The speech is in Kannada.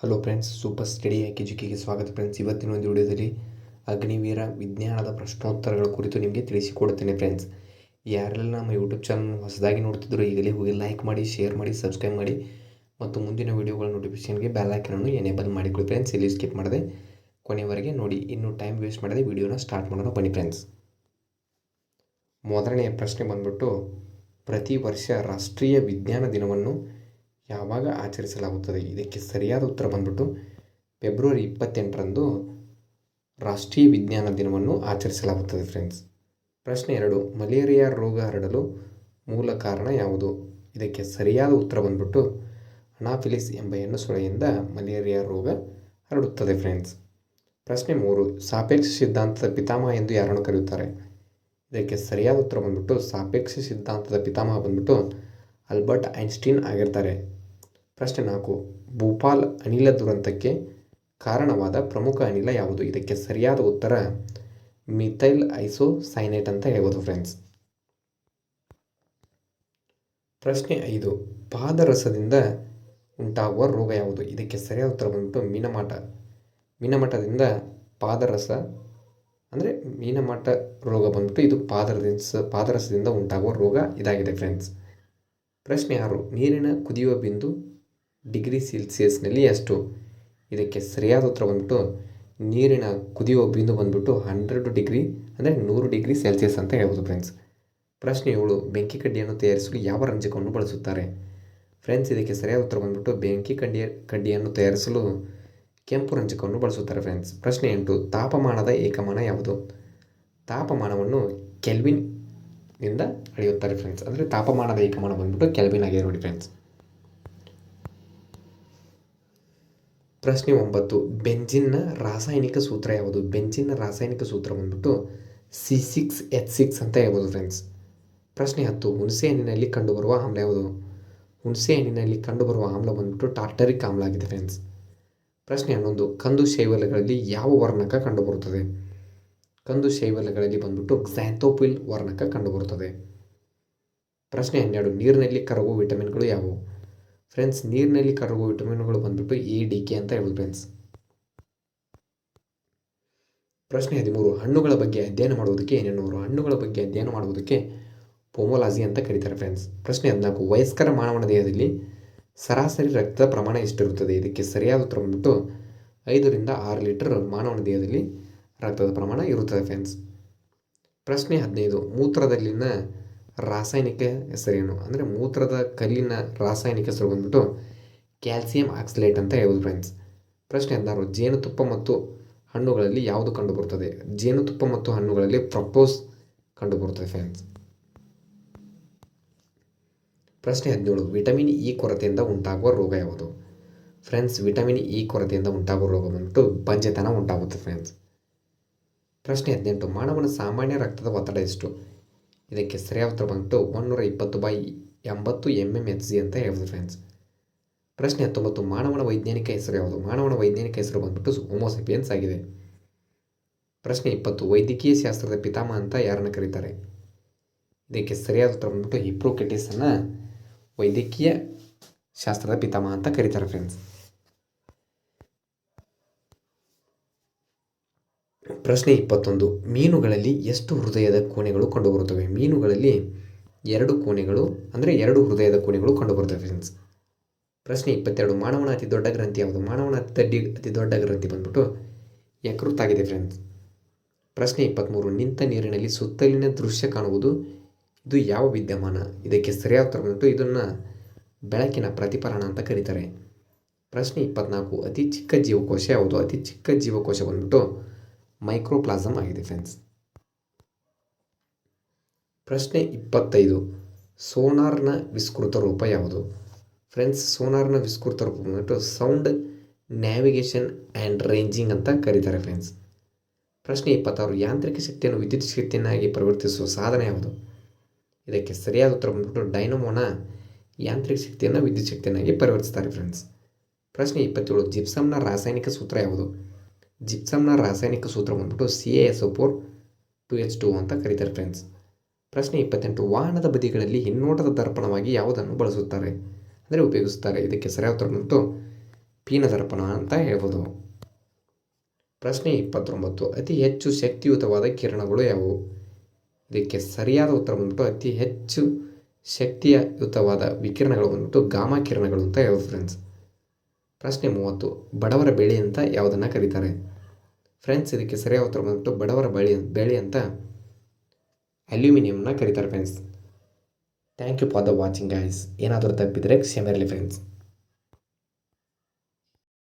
ಹಲೋ ಫ್ರೆಂಡ್ಸ್ ಸೂಪರ್ ಸ್ಟಡಿ ಎಜುಕೆಗೆ ಸ್ವಾಗತ ಫ್ರೆಂಡ್ಸ್ ಇವತ್ತಿನ ಒಂದು ವಿಡಿಯೋದಲ್ಲಿ ಅಗ್ನಿವೀರ ವಿಜ್ಞಾನದ ಪ್ರಶ್ನೋತ್ತರಗಳ ಕುರಿತು ನಿಮಗೆ ತಿಳಿಸಿಕೊಡ್ತೇನೆ ಫ್ರೆಂಡ್ಸ್ ಯಾರೆಲ್ಲ ನಮ್ಮ ಯೂಟ್ಯೂಬ್ ಚಾನಲ್ ಹೊಸದಾಗಿ ನೋಡ್ತಿದ್ರು, ಈಗಲೇ ಹೋಗಿ ಲೈಕ್ ಮಾಡಿ ಶೇರ್ ಮಾಡಿ ಸಬ್ಸ್ಕ್ರೈಬ್ ಮಾಡಿ ಮತ್ತು ಮುಂದಿನ ವೀಡಿಯೋಗಳ ನೋಟಿಫಿಕೇಷನ್ಗೆ ಬೆಲ್ ಐಕನನ್ನು ಎನೇಬಲ್ ಮಾಡಿಕೊಳ್ಳಿ ಫ್ರೆಂಡ್ಸ್ ಇಲ್ಲಿ ಸ್ಕಿಪ್ ಮಾಡದೆ ಕೊನೆಯವರೆಗೆ ನೋಡಿ. ಇನ್ನು ಟೈಮ್ ವೇಸ್ಟ್ ಮಾಡದೆ ವಿಡಿಯೋನ ಸ್ಟಾರ್ಟ್ ಮಾಡೋಣ ಬನ್ನಿ ಫ್ರೆಂಡ್ಸ್ ಮೊದಲನೆಯ ಪ್ರಶ್ನೆ ಬಂದ್ಬಿಟ್ಟು, ಪ್ರತಿ ವರ್ಷ ರಾಷ್ಟ್ರೀಯ ವಿಜ್ಞಾನ ದಿನವನ್ನು ಯಾವಾಗ ಆಚರಿಸಲಾಗುತ್ತದೆ? ಇದಕ್ಕೆ ಸರಿಯಾದ ಉತ್ತರ ಬಂದ್ಬಿಟ್ಟು ಫೆಬ್ರವರಿ ಇಪ್ಪತ್ತೆಂಟರಂದು ರಾಷ್ಟ್ರೀಯ ವಿಜ್ಞಾನ ದಿನವನ್ನು ಆಚರಿಸಲಾಗುತ್ತದೆ ಫ್ರೆಂಡ್ಸ್ ಪ್ರಶ್ನೆ ಎರಡು, ಮಲೇರಿಯಾ ರೋಗ ಹರಡಲು ಮೂಲ ಕಾರಣ ಯಾವುದು? ಇದಕ್ಕೆ ಸರಿಯಾದ ಉತ್ತರ ಬಂದ್ಬಿಟ್ಟು ಅನಾಫಿಲಿಸ್ ಎಂಬ ಹೆಣ್ಣು ಸೊಳೆಯಿಂದ ಮಲೇರಿಯಾ ರೋಗ ಹರಡುತ್ತದೆ ಫ್ರೆಂಡ್ಸ್ ಪ್ರಶ್ನೆ ಮೂರು, ಸಾಪೇಕ್ಷ ಸಿದ್ಧಾಂತದ ಪಿತಾಮಹ ಎಂದು ಯಾರನ್ನು ಕರೆಯುತ್ತಾರೆ? ಇದಕ್ಕೆ ಸರಿಯಾದ ಉತ್ತರ ಬಂದ್ಬಿಟ್ಟು ಸಾಪೇಕ್ಷ ಸಿದ್ಧಾಂತದ ಪಿತಾಮಹ ಬಂದ್ಬಿಟ್ಟು ಆಲ್ಬರ್ಟ್ ಐನ್ಸ್ಟೀನ್ ಆಗಿರ್ತಾರೆ. ಪ್ರಶ್ನೆ ನಾಲ್ಕು. ಭೂಪಾಲ್ ಅನಿಲ ದುರಂತಕ್ಕೆ ಕಾರಣವಾದ ಪ್ರಮುಖ ಅನಿಲ ಯಾವುದು? ಇದಕ್ಕೆ ಸರಿಯಾದ ಉತ್ತರ ಮಿಥೈಲ್ ಐಸೋಸೈನೇಟ್ ಅಂತ ಹೇಳ್ಬೋದು ಫ್ರೆಂಡ್ಸ್ ಪ್ರಶ್ನೆ ಐದು. ಪಾದರಸದಿಂದ ಉಂಟಾಗುವ ರೋಗ ಯಾವುದು? ಇದಕ್ಕೆ ಸರಿಯಾದ ಉತ್ತರ ಬಂದ್ಬಿಟ್ಟು ಮೀನಮಾಟ. ಮೀನಮಠದಿಂದ ಪಾದರಸ, ಅಂದರೆ ಮೀನಮಾಟ ರೋಗ ಬಂದ್ಬಿಟ್ಟು ಇದು ಪಾದರದಿಂದ, ಪಾದರಸದಿಂದ ಉಂಟಾಗುವ ರೋಗ ಇದಾಗಿದೆ ಫ್ರೆಂಡ್ಸ್ ಪ್ರಶ್ನೆ ಆರು. ನೀರಿನ ಕುದಿಯುವ ಬಿಂದು ಡಿಗ್ರಿ ಸೆಲ್ಸಿಯಸ್ನಲ್ಲಿ ಎಷ್ಟು ಇದಕ್ಕೆ ಸರಿಯಾದ ಉತ್ತರ ಬಂದ್ಬಿಟ್ಟು ನೀರಿನ ಕುದಿಯುವ ಬಿಂದು ಬಂದ್ಬಿಟ್ಟು ಹಂಡ್ರೆಡ್ ಡಿಗ್ರಿ ಅಂದರೆ ನೂರು ಡಿಗ್ರಿ ಸೆಲ್ಸಿಯಸ್ ಅಂತ ಹೇಳ್ಬೋದು ಫ್ರೆಂಡ್ಸ್ ಪ್ರಶ್ನೆ ಏಳು, ಬೆಂಕಿ ಕಡ್ಡಿಯನ್ನು ತಯಾರಿಸಲು ಯಾವ ರಂಜಕವನ್ನು ಬಳಸುತ್ತಾರೆ? ಫ್ರೆಂಡ್ಸ್ ಇದಕ್ಕೆ ಸರಿಯಾದ ಉತ್ತರ ಬಂದ್ಬಿಟ್ಟು ಬೆಂಕಿ ಕಡ್ಡಿಯ, ಕಡ್ಡಿಯನ್ನು ತಯಾರಿಸಲು ಕೆಂಪು ರಂಜಕವನ್ನು ಬಳಸುತ್ತಾರೆ ಫ್ರೆಂಡ್ಸ್ ಪ್ರಶ್ನೆ ಎಂಟು, ತಾಪಮಾನದ ಏಕಮಾನ ಯಾವುದು? ತಾಪಮಾನವನ್ನು ಕೆಲ್ವಿನ್ನಿಂದ ಅಳೆಯುತ್ತಾರೆ ಫ್ರೆಂಡ್ಸ್ ಅಂದರೆ ತಾಪಮಾನದ ಏಕಮಾನ ಬಂದ್ಬಿಟ್ಟು ಕೆಲ್ವಿನ್ ಆಗಿದೆ ಫ್ರೆಂಡ್ಸ್ ಪ್ರಶ್ನೆ ಒಂಬತ್ತು. ಬೆಂಜಿನ್ನ ರಾಸಾಯನಿಕ ಸೂತ್ರ ಯಾವುದು? ಬೆಂಜಿನ್ನ ರಾಸಾಯನಿಕ ಸೂತ್ರ ಬಂದ್ಬಿಟ್ಟು ಸಿ ಸಿಕ್ಸ್ ಎಚ್ ಸಿಕ್ಸ್ ಅಂತ ಹೇಳ್ಬೋದು ಫ್ರೆಂಡ್ಸ್ ಪ್ರಶ್ನೆ ಹತ್ತು. ಹುಣಸೆ ಹಣ್ಣಿನಲ್ಲಿ ಕಂಡುಬರುವ ಆಮ್ಲ ಯಾವುದು? ಹುಣಸೆ ಹಣ್ಣಿನಲ್ಲಿ ಕಂಡುಬರುವ ಆಮ್ಲ ಬಂದ್ಬಿಟ್ಟು ಟಾರ್ಟರಿಕ್ ಆಮ್ಲ ಆಗಿದೆ ಫ್ರೆಂಡ್ಸ್ ಪ್ರಶ್ನೆ ಹನ್ನೊಂದು. ಕಂದು ಶೈವಲಗಳಲ್ಲಿ ಯಾವ ವರ್ಣಕ ಕಂಡುಬರುತ್ತದೆ? ಕಂದು ಶೈವಲಗಳಲ್ಲಿ ಬಂದ್ಬಿಟ್ಟು ಕ್ಸಾಂಥೋಪಿಲ್ ವರ್ಣಕ ಕಂಡುಬರುತ್ತದೆ. ಪ್ರಶ್ನೆ ಹನ್ನೆರಡು. ನೀರಿನಲ್ಲಿ ಕರಗುವ ವಿಟಮಿನ್ಗಳು ಯಾವುವು? ಫ್ರೆಂಡ್ಸ್, ನೀರಿನಲ್ಲಿ ಕರಗುವ ವಿಟಮಿನ್ಗಳು ಬಂದ್ಬಿಟ್ಟು ಎ, ಡಿ, ಕೆ ಅಂತ ಹೇಳ್ಬೋದು ಫ್ರೆಂಡ್ಸ್. ಪ್ರಶ್ನೆ ಹದಿಮೂರು, ಹಣ್ಣುಗಳ ಬಗ್ಗೆ ಅಧ್ಯಯನ ಮಾಡುವುದಕ್ಕೆ ಅವರು ಹಣ್ಣುಗಳ ಬಗ್ಗೆ ಅಧ್ಯಯನ ಮಾಡುವುದಕ್ಕೆ ಪೋಮೋಲಾಜಿ ಅಂತ ಕರೀತಾರೆ ಫ್ರೆಂಡ್ಸ್. ಪ್ರಶ್ನೆ ಹದಿನಾಲ್ಕು, ವಯಸ್ಕರ ಮಾನವನ ದೇಹದಲ್ಲಿ ಸರಾಸರಿ ರಕ್ತದ ಪ್ರಮಾಣ ಎಷ್ಟಿರುತ್ತದೆ? ಇದಕ್ಕೆ ಸರಿಯಾದ ಉತ್ತರ ಬಂದ್ಬಿಟ್ಟು ಐದರಿಂದ ಆರು ಲೀಟರ್ ಮಾನವನ ದೇಹದಲ್ಲಿ ರಕ್ತದ ಪ್ರಮಾಣ ಇರುತ್ತದೆ ಫ್ರೆಂಡ್ಸ್. ಪ್ರಶ್ನೆ ಹದಿನೈದು, ಮೂತ್ರದಲ್ಲಿನ ರಾಸಾಯನಿಕ ಹೆಸರೇನು ಅಂದರೆ ಮೂತ್ರದ ಕಲ್ಲಿನ ರಾಸಾಯನಿಕ ಹೆಸರು ಬಂದ್ಬಿಟ್ಟು ಕ್ಯಾಲ್ಸಿಯಂ ಆಕ್ಸಲೇಟ್ ಅಂತ ಹೇಳ್ಬೋದು ಫ್ರೆಂಡ್ಸ್ ಪ್ರಶ್ನೆ ಹದಿನಾರು ಜೇನುತುಪ್ಪ ಮತ್ತು ಹಣ್ಣುಗಳಲ್ಲಿ ಯಾವುದು ಕಂಡುಬರುತ್ತದೆ ಜೇನುತುಪ್ಪ ಮತ್ತು ಹಣ್ಣುಗಳಲ್ಲಿ ಫ್ರಕ್ಟೋಸ್ ಕಂಡುಬರುತ್ತದೆ ಫ್ರೆಂಡ್ಸ್ ಪ್ರಶ್ನೆ ಹದಿನೇಳು, ವಿಟಮಿನ್ ಇ ಕೊರತೆಯಿಂದ ಉಂಟಾಗುವ ರೋಗ ಯಾವುದು? ಫ್ರೆಂಡ್ಸ್ ವಿಟಮಿನ್ ಇ ಕೊರತೆಯಿಂದ ಉಂಟಾಗುವ ರೋಗ ಬಂದ್ಬಿಟ್ಟು ಬಂಜೆತನ ಉಂಟಾಗುತ್ತೆ ಫ್ರೆಂಡ್ಸ್ ಪ್ರಶ್ನೆ ಹದಿನೆಂಟು, ಮಾನವನ ಸಾಮಾನ್ಯ ರಕ್ತದ ಒತ್ತಡ ಎಷ್ಟು? ಇದಕ್ಕೆ ಸರಿಯಾದ ಉತ್ತರ ಬಂದ್ಬಿಟ್ಟು ಒನ್ನೂರ ಇಪ್ಪತ್ತು ಬೈ ಎಂಬತ್ತು ಎಂ ಎಂ ಎಚ್ ಜಿ ಅಂತ ಹೇಳ್ಬೋದು ಫ್ರೆಂಡ್ಸ್ ಪ್ರಶ್ನೆ ಹತ್ತೊಂಬತ್ತು, ಮಾನವನ ವೈಜ್ಞಾನಿಕ ಹೆಸರು ಯಾವುದು? ಮಾನವನ ವೈಜ್ಞಾನಿಕ ಹೆಸರು ಬಂದ್ಬಿಟ್ಟು ಹೋಮೋಸೆಪಿಯನ್ಸ್ ಆಗಿದೆ. ಪ್ರಶ್ನೆ ಇಪ್ಪತ್ತು, ವೈದ್ಯಕೀಯ ಶಾಸ್ತ್ರದ ಪಿತಾಮಹ ಅಂತ ಯಾರನ್ನು ಕರೀತಾರೆ? ಇದಕ್ಕೆ ಸರಿಯಾದ ಉತ್ತರ ಬಂದ್ಬಿಟ್ಟು ಹಿಪ್ರೋಕೆಟಿಸನ್ನು ವೈದ್ಯಕೀಯ ಶಾಸ್ತ್ರದ ಪಿತಾಮಹ ಅಂತ ಕರೀತಾರೆ ಫ್ರೆಂಡ್ಸ್ ಪ್ರಶ್ನೆ ಇಪ್ಪತ್ತೊಂದು. ಮೀನುಗಳಲ್ಲಿ ಎಷ್ಟು ಹೃದಯದ ಕೋಣೆಗಳು ಕಂಡುಬರುತ್ತವೆ? ಮೀನುಗಳಲ್ಲಿ ಎರಡು ಕೋಣೆಗಳು, ಅಂದರೆ ಎರಡು ಹೃದಯದ ಕೋಣೆಗಳು ಕಂಡುಬರುತ್ತವೆ ಫ್ರೆಂಡ್ಸ್ ಪ್ರಶ್ನೆ ಇಪ್ಪತ್ತೆರಡು. ಮಾನವನ ಅತಿ ದೊಡ್ಡ ಗ್ರಂಥಿ ಯಾವುದು? ಮಾನವನ ಅತಿ ದಡ್ಡಿ, ಅತಿ ದೊಡ್ಡ ಗ್ರಂಥಿ ಬಂದ್ಬಿಟ್ಟು ಯಕೃತ್ ಆಗಿದೆ ಫ್ರೆಂಡ್ಸ್ ಪ್ರಶ್ನೆ ಇಪ್ಪತ್ತ್ಮೂರು ನಿಂತ ನೀರಿನಲ್ಲಿ ಸುತ್ತಲಿನ ದೃಶ್ಯ ಕಾಣುವುದು, ಇದು ಯಾವ ವಿದ್ಯಮಾನ? ಇದಕ್ಕೆ ಸರಿಯಾದ ಉತ್ತರ ಬಂದ್ಬಿಟ್ಟು ಇದನ್ನು ಬೆಳಕಿನ ಪ್ರತಿಫಲನ ಅಂತ ಕರೀತಾರೆ. ಪ್ರಶ್ನೆ ಇಪ್ಪತ್ನಾಲ್ಕು. ಅತಿ ಚಿಕ್ಕ ಜೀವಕೋಶ ಯಾವುದು? ಅತಿ ಚಿಕ್ಕ ಜೀವಕೋಶ ಬಂದ್ಬಿಟ್ಟು ಮೈಕ್ರೋಪ್ಲಾಸಮ್ ಆಗಿದೆ ಫ್ರೆಂಡ್ಸ್ ಪ್ರಶ್ನೆ ಇಪ್ಪತ್ತೈದು. ಸೋನಾರ್ನ ವಿಸ್ಕೃತ ರೂಪ ಯಾವುದು? ಫ್ರೆಂಡ್ಸ್ ಸೋನಾರ್ನ ವಿಸ್ಕೃತ ರೂಪ ಬಂದ್ಬಿಟ್ಟು ಸೌಂಡ್ ನ್ಯಾವಿಗೇಷನ್ ಆ್ಯಂಡ್ ರೇಂಜಿಂಗ್ ಅಂತ ಕರೀತಾರೆ ಫ್ರೆಂಡ್ಸ್ ಪ್ರಶ್ನೆ ಇಪ್ಪತ್ತಾರು. ಯಾಂತ್ರಿಕ ಶಕ್ತಿಯನ್ನು ವಿದ್ಯುತ್ ಶಕ್ತಿಯನ್ನಾಗಿ ಪರಿವರ್ತಿಸುವ ಸಾಧನ ಯಾವುದು? ಇದಕ್ಕೆ ಸರಿಯಾದ ಉತ್ತರ ಬಂದ್ಬಿಟ್ಟು ಡೈನಮೋನ ಯಾಂತ್ರಿಕ ಶಕ್ತಿಯನ್ನು ವಿದ್ಯುತ್ ಶಕ್ತಿಯನ್ನಾಗಿ ಪರಿವರ್ತಿಸ್ತಾರೆ ಫ್ರೆಂಡ್ಸ್ ಪ್ರಶ್ನೆ ಇಪ್ಪತ್ತೇಳು. ಜಿಪ್ಸಮ್ನ ರಾಸಾಯನಿಕ ಸೂತ್ರ ಯಾವುದು? ಜಿಪ್ಸಮ್ನ ರಾಸಾಯನಿಕ ಸೂತ್ರ ಬಂದ್ಬಿಟ್ಟು C A S O two H two ಅಂತ ಕರೀತಾರೆ ಫ್ರೆಂಡ್ಸ್ ಪ್ರಶ್ನೆ ಇಪ್ಪತ್ತೆಂಟು ವಾಹನದ ಬದಿಗಳಲ್ಲಿ ಹಿನ್ನೋಟದ ದರ್ಪಣವಾಗಿ ಯಾವುದನ್ನು ಬಳಸುತ್ತಾರೆ ಅಂದರೆ ಉಪಯೋಗಿಸುತ್ತಾರೆ ಇದಕ್ಕೆ ಸರಿಯಾದ ಉತ್ತರ ಪೀನ ದರ್ಪಣ ಅಂತ ಹೇಳ್ಬೋದು ಪ್ರಶ್ನೆ ಇಪ್ಪತ್ತೊಂಬತ್ತು ಅತಿ ಹೆಚ್ಚು ಶಕ್ತಿಯುತವಾದ ಕಿರಣಗಳು ಯಾವುವು ಇದಕ್ಕೆ ಸರಿಯಾದ ಉತ್ತರ ಬಂದ್ಬಿಟ್ಟು ಅತಿ ಹೆಚ್ಚು ಶಕ್ತಿಯುತವಾದ ವಿಕಿರಣಗಳು ಬಂದ್ಬಿಟ್ಟು ಗಾಮಾ ಕಿರಣಗಳು ಅಂತ ಹೇಳ್ಬೋದು ಫ್ರೆಂಡ್ಸ್ ಪ್ರಶ್ನೆ ಮೂವತ್ತು, ಬಡವರ ಬೆಳೆ ಅಂತ ಯಾವುದನ್ನು ಕರೀತಾರೆ? ಫ್ರೆಂಡ್ಸ್, ಇದಕ್ಕೆ ಸರಿಯಾದ ಉತ್ತರ ಬಂದ್ಬಿಟ್ಟು ಬಡವರ ಬೆಳೆ ಬೆಳೆ ಅಂತ ಅಲ್ಯೂಮಿನಿಯಂನ ಕರೀತಾರೆ friends. Thank you for the watching guys ಏನಾದರೂ ತಪ್ಪಿದರೆ ಕ್ಷಮೆ ಇರಲಿ ಫ್ರೆಂಡ್ಸ್